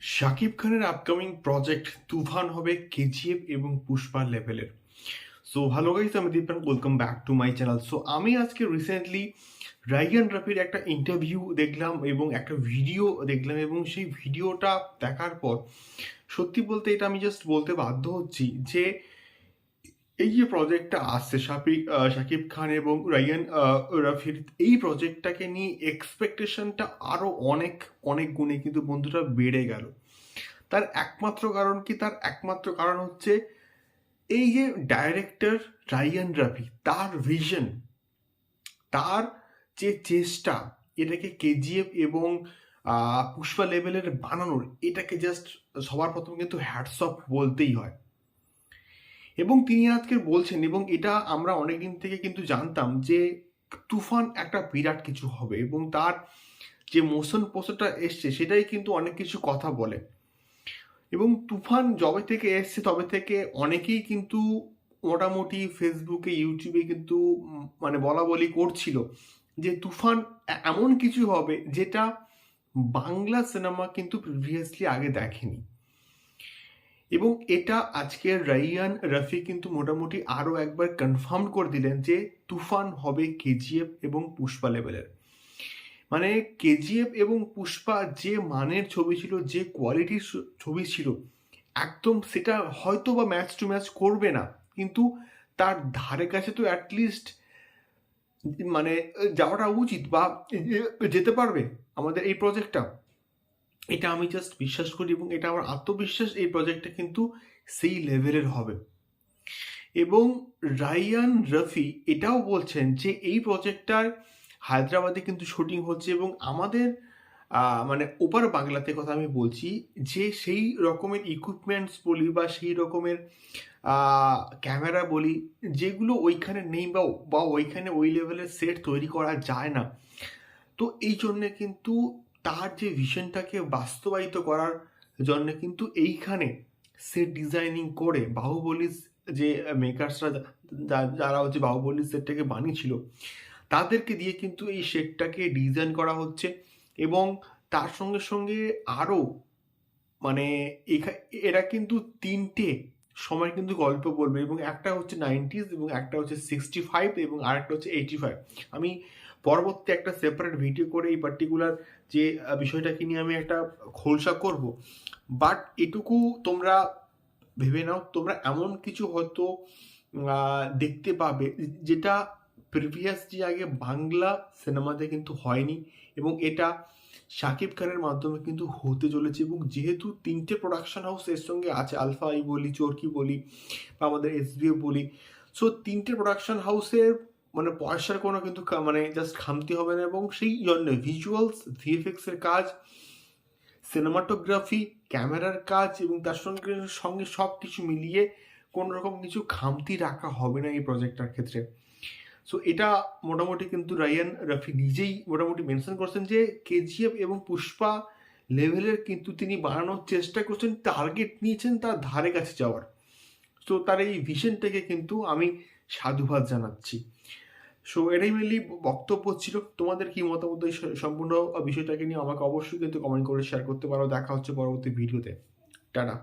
শাকিব খানের upcoming project তুফান হবে কেজিএফ এবং পুষ্পা লেভেলের। সো ভালো গাইস আমি Dipan welcome back to my channel so আমি আজকে রিসেন্টলি রাইয়ান রাফির একটা ইন্টারভিউ দেখলাম এবং একটা ভিডিও দেখলাম এবং সেই ভিডিওটা দেখার পর সত্যি বলতে এটা আমি জাস্ট বলতে বাধ্য হচ্ছি যে এই যে প্রজেক্টটা আসছে শাকিব শাকিব খান এবং রায়ান রাফির, এই প্রজেক্টটাকে নিয়ে এক্সপেকটেশনটা আরও অনেক অনেক গুণে কিন্তু বন্ধুরা বেড়ে গেল। তার একমাত্র কারণ কি? তার একমাত্র কারণ হচ্ছে এই যে ডাইরেক্টর রায়ান রাফি, তার ভিশন তার যে চেষ্টা, এটাকে কেজিএফ এবং পুষ্পা লেভেলের বানানোর, এটাকে জাস্ট সবার প্রথম কিন্তু হ্যাটসঅপ বলতেই হয়। এবং তিনি আজকে বলছেন, এবং এটা আমরা অনেকদিন থেকে কিন্তু জানতাম যে তুফান একটা বিরাট কিছু হবে এবং তার যে মোশন পোস্টারটা এসছে সেটাই কিন্তু অনেক কিছু কথা বলে। এবং তুফান যবে থেকে এসছে তবে থেকে অনেকেই কিন্তু মোটামুটি ফেসবুকে ইউটিউবে কিন্তু মানে বলা বলি করছিল যে তুফান এমন কিছু হবে যেটা বাংলা সিনেমা কিন্তু প্রিভিয়াসলি আগে দেখেনি। এবং এটা আজকে রাইয়ান রফি কিন্তু মোটামুটি আরও একবার কনফার্ম করে দিলেন যে তুফান হবে কেজিএফ এবং পুষ্পা লেভেলের মানে কেজিএফ এবং পুষ্পা যে মানের ছবি ছিল, যে কোয়ালিটির ছবি ছিল, একদম সেটা হয়তো বা ম্যাচ টু ম্যাচ করবে না। কিন্তু তার ধারে কাছে তো অ্যাটলিস্ট মানে যাওয়াটা উচিত বা যেতে পারবে আমাদের এই প্রজেক্টটা এটা আমি জাস্ট বিশ্বাস করি এবং এটা আমার আত্মবিশ্বাস এই প্রজেক্টটা কিন্তু সেই লেভেলের হবে। এবং রায়ান রফি এটাও বলছেন যে এই প্রজেক্টটার হায়দ্রাবাদে কিন্তু শুটিং হচ্ছে এবং আমাদের মানে ওপার বাংলাতে কথা আমি বলছি যে সেই রকমের ইকুইপমেন্টস বলি বা সেই রকমের ক্যামেরা বলি যেগুলো ওইখানে নেই বা বা ওইখানে ওই লেভেলের সেট তৈরি করা যায় না। তো এই জন্যে কিন্তু তার যে ভিশনটাকে বাস্তবায়িত করার জন্য কিন্তু এইখানে সেট ডিজাইনিং করে বাহুবলী যে মেকার্সরা যারা হচ্ছে বাহুবলী সেটটাকে বানিয়েছিল, তাদেরকে দিয়ে কিন্তু এই সেটটাকে ডিজাইন করা হচ্ছে এবং তার সঙ্গে সঙ্গে আরও মানে এরা কিন্তু তিনটে সময় কিন্তু গল্প বলবে এবং একটা হচ্ছে নাইনটিজ এবং একটা হচ্ছে সিক্সটি ফাইভ এবং আরেকটা হচ্ছে এইটি ফাইভ আমি পরবর্তী একটা সেপারেট ভিডিও করে এই পার্টিকুলার যে বিষয়টাকে নিয়ে আমি একটা খোলসা করব বাট এটুকু তোমরা ভেবে নাও, তোমরা এমন কিছু হয়তো দেখতে পাবে, যেটা প্রিভিয়াস যে আগে বাংলা সিনেমাতে কিন্তু হয়নি, এবং এটা শাকিব খানের মাধ্যমে কিন্তু হতে চলেছে, এবং যেহেতু তিনটে প্রোডাকশন হাউস এর সঙ্গে আছে আলফা আই বলি, চরকি বলি, বা আমাদের এসবিএফ বলি সো তিনটে প্রোডাকশন হাউসের মানে পয়সার কোনো কিন্তু মানে জাস্ট খামতি হবে না এবং সেই জন্য ভিজুয়ালস ভিএফএক্স এর কাজ সিনেমাটোগ্রাফি ক্যামেরার কাজ এবং তার সঙ্গে সঙ্গে সব কিছু মিলিয়ে কোনো রকম কিছু খামতি রাখা হবে না এই প্রজেক্টটার ক্ষেত্রে। সো এটা মোটামুটি কিন্তু রায়ান রফি নিজেই মোটামুটি মেনশন করছেন যে কেজিএফ এবং পুষ্পা লেভেলের কিন্তু তিনি বানানোর চেষ্টা করছেন টার্গেট নিয়েছেন তার ধারে কাছে যাওয়ার। তো তার এই ভিশনটাকে কিন্তু আমি সাধুবাদ জানাচ্ছি। সো এটাই মেনলি বক্তব্য ছিল। তোমাদের কি মতামত এই সম্পূর্ণ বিষয়টাকে নিয়ে আমাকে অবশ্যই কিন্তু কমেন্ট করে শেয়ার করতে পারো। দেখা হচ্ছে পরবর্তী ভিডিওতে টাটা।